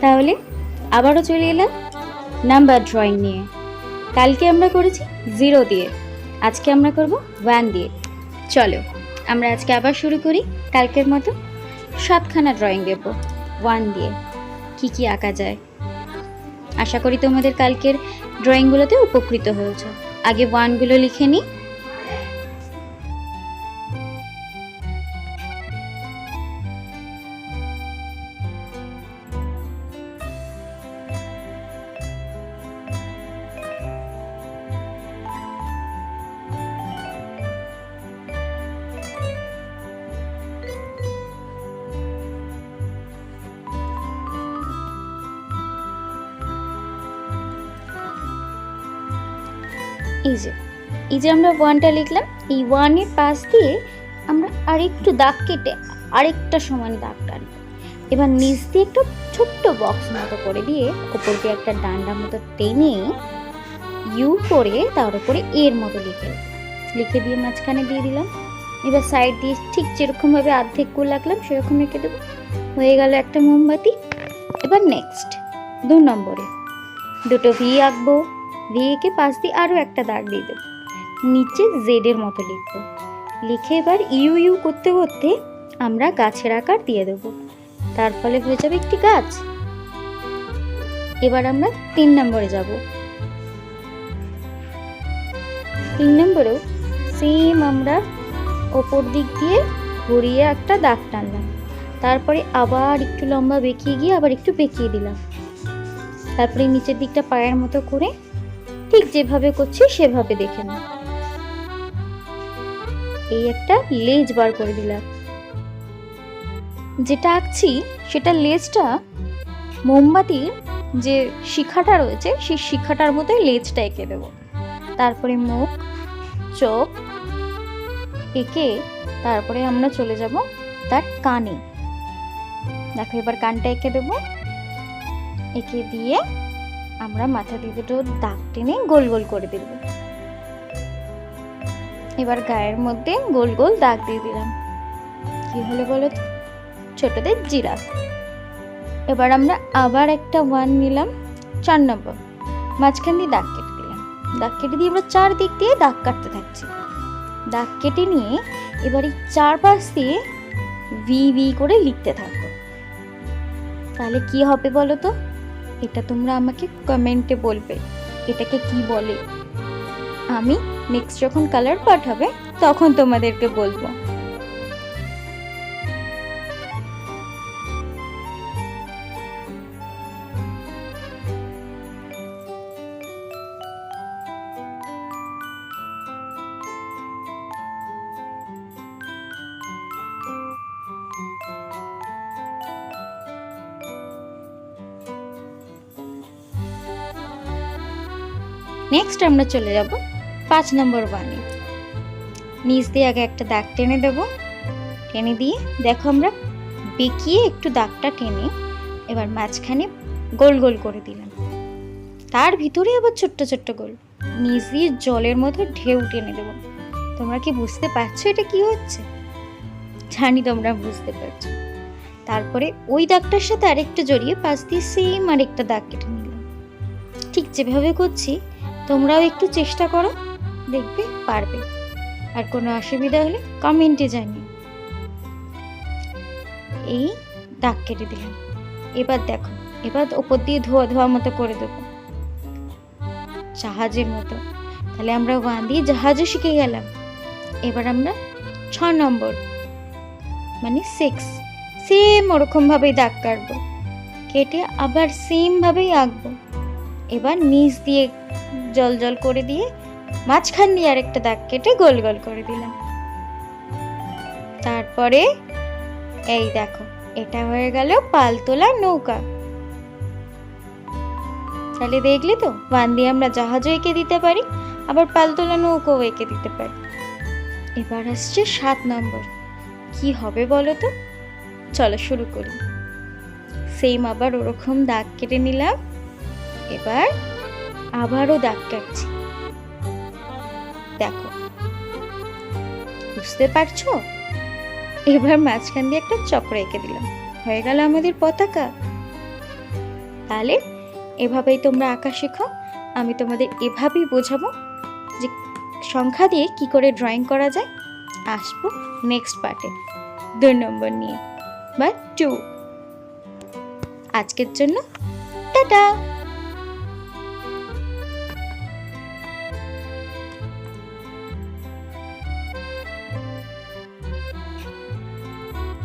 তাহলে আবারও চলে এলাম নাম্বার ড্রয়িং নিয়ে। কালকে আমরা করেছি জিরো দিয়ে। আজকে আমরা করব ওয়ান দিয়ে। চলো, আমরা আজকে আবার শুরু করি কালকের মতো। সাতখানা ড্রয়িং দেব ওয়ান দিয়ে। কি কি আঁকা যায়? আশা করি তোমাদের কালকের ড্রয়িংগুলোতে উপকৃত হয়েছে। আগে ওয়ানগুলো লিখে নিই। এই যে এই যে আমরা ওয়ানটা লিখলাম। এই ওয়ানের পাশ দিয়ে আমরা আরেকটু দাগ কেটে আরেকটা সমান দাগ টানব। এবার নিচ দিয়ে একটু ছোট্ট বক্স মতো করে দিয়ে ওপর দিয়ে একটা ডান্ডা মতো টেনে ইউ করে তার উপরে এর মতো লিখে লিখে দিয়ে মাঝখানে দিয়ে দিলাম। এবার সাইড দিয়ে ঠিক যেরকমভাবে অর্ধেক করে লাগলাম, সেরকম রেখে দেবো। হয়ে গেল একটা মোমবাতি। এবার নেক্সট দু নম্বরে। দুটো ভি আঁকবো। এঁকে পাশ দিয়ে আরও একটা দাগ দিয়ে দেবো। নিচে জেডের মতো লিখব। লিখে এবার ইউ ইউ করতে করতে আমরা গাছের আকার দিয়ে দেবো। তার ফলে হয়ে যাবে একটি গাছ। এবার আমরা তিন নম্বরে যাব। তিন নম্বরেও সেম আমরা ওপর দিক দিয়ে ঘুরিয়ে একটা দাগ টানলাম। তারপরে আবার একটু লম্বা বেঁকিয়ে গিয়ে আবার একটু বেঁকিয়ে দিলাম। তারপরে নিচের দিকটা পায়ের মতো করে ঠিক যেভাবে করছি সেভাবে দেখে নাও। এই একটা লেজ বার করে দিলাম। যেটা আঁকছি, সেটা লেজটা মোমবাতির যে শিখাটা রয়েছে, সেই শিখাটার মতোই লেজটা এঁকে দেব। তারপরে মুখ, চোখ এঁকে তারপরে আমরা চলে যাব তার কানে। দেখো, এবার কানটা এঁকে দেবো। এঁকে দিয়ে আমরা মাথা দিয়ে দুটো দাগ টেনে গোল গোল করে দেব এবার গায়ের মধ্যে গোল গোল দাগ দিয়ে দিলাম। কি হলো বলো ছোটদের জিরাফ। এবার আমরা আবার একটা ওয়ান নিলাম, চার নম্বর। মাঝখান দিয়ে দাগ কেটে দিলাম। দাগ কেটে দিয়ে আমরা চার দিক দিয়ে দাগ কাটতে থাকছি। দাগ কেটে নিয়ে এবার এই চারপাশ দিয়ে ভি ভি করে লিখতে থাকব। তাহলে কি হবে বলো তো? এটা তোমরা আমাকে কমেন্টে বলবে। এটাকে কি বলে? আমি নেক্সট যখন কালার পাঠাবে, তখন তোমাদেরকে বলব। নেক্সট আমরা চলে যাব পাঁচ নম্বর ওয়ানে নিচ দিয়ে আগে একটা দাগ টেনে দেব। টেনে দিয়ে দেখো আমরা বেঁকিয়ে একটু দাগটা টেনে এবার মাঝখানে গোল গোল করে দিলাম। তার ভিতরে আবার ছোট্ট ছোট্ট গোল। নিচ দিয়ে জলের মতো ঢেউ টেনে দেবো। তোমরা কি বুঝতে পারছ এটা কি হচ্ছে? জানি তোমরা বুঝতে পারছ। তারপরে ওই দাগটার সাথে আরেকটা জড়িয়ে পাশ দিয়ে সেম আরেকটা দাগ কেটে নিলাম। ঠিক যেভাবে করছি তোমরাও একটু চেষ্টা করো, দেখবে পারবে। আর কোনো অসুবিধা হলে কমেন্টে জানিও। এই দাগ কেটে দিলাম। এবার দেখো, এবার ওপর দিয়ে ধোয়া ধোয়া মতো করে দেবো। জাহাজের মতো। তাহলে আমরা ওয়ান দিয়ে জাহাজও শিখে গেলাম। এবার আমরা ছ নম্বর মানে সিক্স সেম ওরকমভাবেই দাগ কাটবো। কেটে আবার সেমভাবেই আঁকবো। এবার নিচ দিয়ে জল জল করে দিয়ে মাঝখান দিয়ে আরেকটা দাগ কেটে গোল গোল করে দিলাম। তারপরে এই দেখো, এটা হয়ে গেল পালতোলা নৌকা। তাহলে দেখলে তো ওয়ান দিয়ে আমরা জাহাজও এঁকে দিতে পারি, আবার পালতোলা নৌকাও এঁকে দিতে পারি। এবার আসছে সাত নম্বর। কি হবে বলো তো? চলো শুরু করি। সেম আবার ওরকম দাগ কেটে নিলাম। এবার আবারও দাগ কাটছি। দেখো। বুঝতে পারছ? এবার মাঝখান দিয়ে একটা চক্র এঁকে দিলাম। হয়ে গেল আমাদের পতাকা। তাহলে এভাবেই তোমরা আঁকা শেখো। আমি তোমাদের এভাবেই বোঝাবো যে সংখ্যা দিয়ে কি করে ড্রয়িং করা যায়। আসব নেক্সট পার্টে দুই নম্বর নিয়ে। বা টু আজকের জন্য, টাটা!